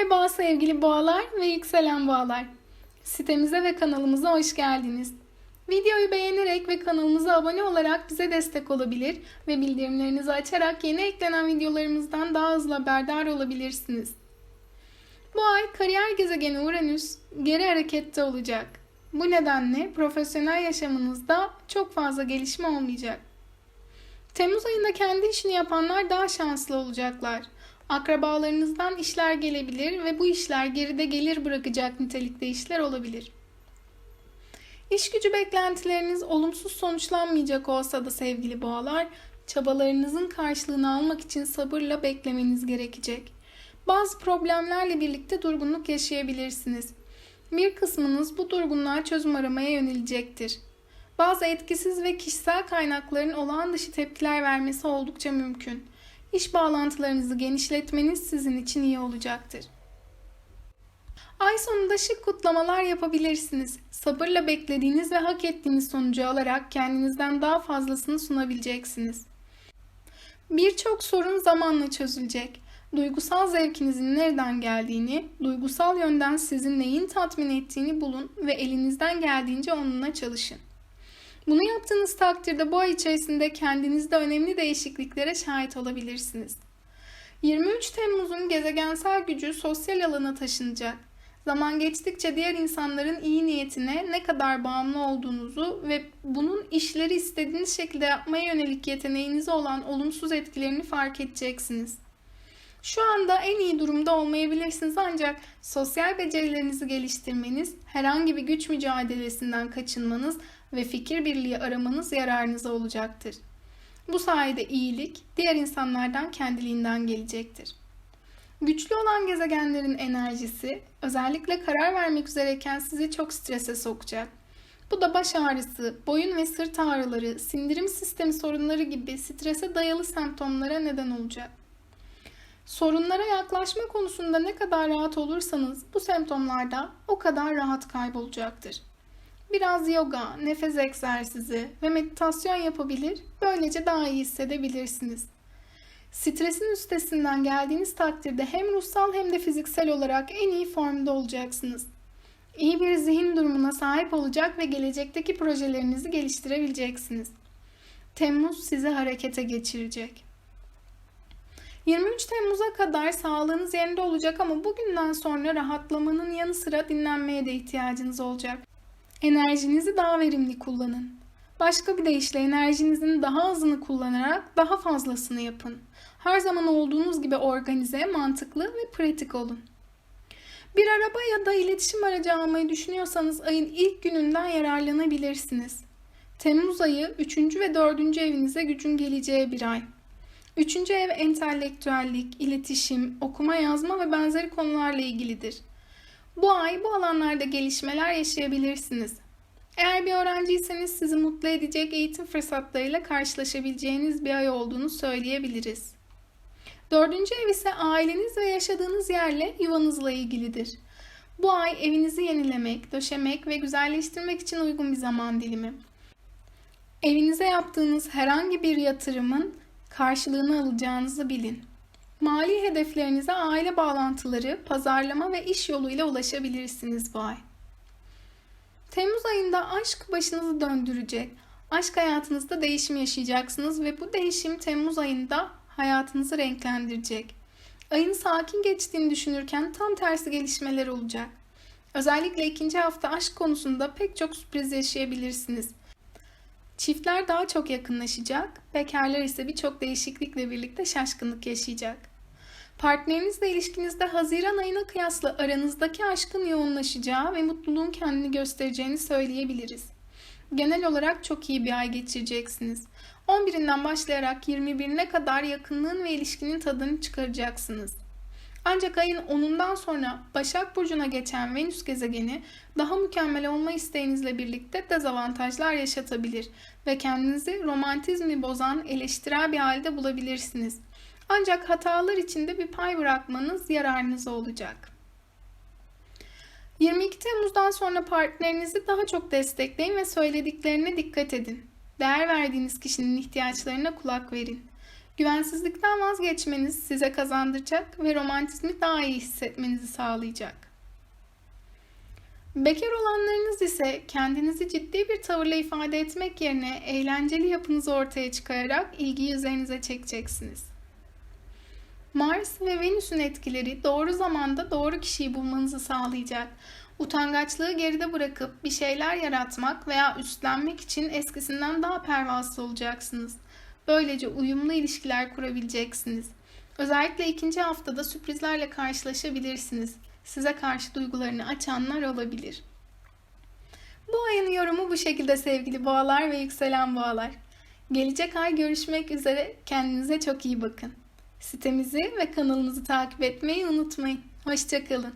Merhaba sevgili boğalar ve yükselen boğalar. Sitemize ve kanalımıza hoş geldiniz. Videoyu beğenerek ve kanalımıza abone olarak bize destek olabilir ve bildirimlerinizi açarak yeni eklenen videolarımızdan daha hızlı haberdar olabilirsiniz. Bu ay kariyer gezegeni Uranüs geri harekette olacak. Bu nedenle profesyonel yaşamınızda çok fazla gelişme olmayacak. Temmuz ayında kendi işini yapanlar daha şanslı olacaklar. Akrabalarınızdan işler gelebilir ve bu işler geride gelir bırakacak nitelikte işler olabilir. İş gücü beklentileriniz olumsuz sonuçlanmayacak olsa da sevgili boğalar, çabalarınızın karşılığını almak için sabırla beklemeniz gerekecek. Bazı problemlerle birlikte durgunluk yaşayabilirsiniz. Bir kısmınız bu durgunluğa çözüm aramaya yönelecektir. Bazı etkisiz ve kişisel kaynakların olağan dışı tepkiler vermesi oldukça mümkün. İş bağlantılarınızı genişletmeniz sizin için iyi olacaktır. Ay sonunda şık kutlamalar yapabilirsiniz. Sabırla beklediğiniz ve hak ettiğiniz sonucu alarak kendinizden daha fazlasını sunabileceksiniz. Birçok sorun zamanla çözülecek. Duygusal zevkinizin nereden geldiğini, duygusal yönden sizin neyin tatmin ettiğini bulun ve elinizden geldiğince onunla çalışın. Bunu yaptığınız takdirde bu ay içerisinde kendinizde önemli değişikliklere şahit olabilirsiniz. 23 Temmuz'un gezegensel gücü sosyal alana taşınacak. Zaman geçtikçe diğer insanların iyi niyetine ne kadar bağımlı olduğunuzu ve bunun işleri istediğiniz şekilde yapmaya yönelik yeteneğinize olan olumsuz etkilerini fark edeceksiniz. Şu anda en iyi durumda olmayabilirsiniz ancak sosyal becerilerinizi geliştirmeniz, herhangi bir güç mücadelesinden kaçınmanız ve fikir birliği aramanız yararınıza olacaktır. Bu sayede iyilik diğer insanlardan kendiliğinden gelecektir. Güçlü olan gezegenlerin enerjisi özellikle karar vermek üzereyken sizi çok strese sokacak. Bu da baş ağrısı, boyun ve sırt ağrıları, sindirim sistemi sorunları gibi strese dayalı semptomlara neden olacak. Sorunlara yaklaşma konusunda ne kadar rahat olursanız bu semptomlarda o kadar rahat kaybolacaktır. Biraz yoga, nefes egzersizi ve meditasyon yapabilir, böylece daha iyi hissedebilirsiniz. Stresin üstesinden geldiğiniz takdirde hem ruhsal hem de fiziksel olarak en iyi formda olacaksınız. İyi bir zihin durumuna sahip olacak ve gelecekteki projelerinizi geliştirebileceksiniz. Temmuz sizi harekete geçirecek. 23 Temmuz'a kadar sağlığınız yerinde olacak ama bugünden sonra rahatlamanın yanı sıra dinlenmeye de ihtiyacınız olacak. Enerjinizi daha verimli kullanın. Başka bir deyişle enerjinizin daha azını kullanarak daha fazlasını yapın. Her zaman olduğunuz gibi organize, mantıklı ve pratik olun. Bir araba ya da iletişim aracı almayı düşünüyorsanız ayın ilk gününden yararlanabilirsiniz. Temmuz ayı 3. ve 4. evinize gücün geleceği bir ay. 3. ev entelektüellik, iletişim, okuma yazma ve benzeri konularla ilgilidir. Bu ay bu alanlarda gelişmeler yaşayabilirsiniz. Eğer bir öğrenciyseniz sizi mutlu edecek eğitim fırsatlarıyla karşılaşabileceğiniz bir ay olduğunu söyleyebiliriz. Dördüncü ev ise aileniz ve yaşadığınız yerle yuvanızla ilgilidir. Bu ay evinizi yenilemek, döşemek ve güzelleştirmek için uygun bir zaman dilimi. Evinize yaptığınız herhangi bir yatırımın karşılığını alacağınızı bilin. Mali hedeflerinize aile bağlantıları, pazarlama ve iş yoluyla ulaşabilirsiniz bu ay. Temmuz ayında aşk başınızı döndürecek. Aşk hayatınızda değişim yaşayacaksınız ve bu değişim Temmuz ayında hayatınızı renklendirecek. Ayın sakin geçtiğini düşünürken tam tersi gelişmeler olacak. Özellikle ikinci hafta aşk konusunda pek çok sürpriz yaşayabilirsiniz. Çiftler daha çok yakınlaşacak, bekarlar ise birçok değişiklikle birlikte şaşkınlık yaşayacak. Partnerinizle ilişkinizde Haziran ayına kıyasla aranızdaki aşkın yoğunlaşacağı ve mutluluğun kendini göstereceğini söyleyebiliriz. Genel olarak çok iyi bir ay geçireceksiniz. 11'inden başlayarak 21'ine kadar yakınlığın ve ilişkinin tadını çıkaracaksınız. Ancak ayın 10'undan sonra Başak Burcu'na geçen Venüs gezegeni daha mükemmel olma isteğinizle birlikte dezavantajlar yaşatabilir ve kendinizi romantizmi bozan eleştirel bir halde bulabilirsiniz. Ancak hatalar içinde bir pay bırakmanız yararınıza olacak. 22 Temmuz'dan sonra partnerinizi daha çok destekleyin ve söylediklerine dikkat edin. Değer verdiğiniz kişinin ihtiyaçlarına kulak verin. Güvensizlikten vazgeçmeniz size kazandıracak ve romantizmi daha iyi hissetmenizi sağlayacak. Bekar olanlarınız ise kendinizi ciddi bir tavırla ifade etmek yerine eğlenceli yapınızı ortaya çıkararak ilgiyi üzerinize çekeceksiniz. Mars ve Venüs'ün etkileri doğru zamanda doğru kişiyi bulmanızı sağlayacak. Utangaçlığı geride bırakıp bir şeyler yaratmak veya üstlenmek için eskisinden daha pervasız olacaksınız. Böylece uyumlu ilişkiler kurabileceksiniz. Özellikle ikinci haftada sürprizlerle karşılaşabilirsiniz. Size karşı duygularını açanlar olabilir. Bu ayın yorumu bu şekilde sevgili boğalar ve yükselen boğalar. Gelecek ay görüşmek üzere. Kendinize çok iyi bakın. Sitemizi ve kanalımızı takip etmeyi unutmayın. Hoşçakalın.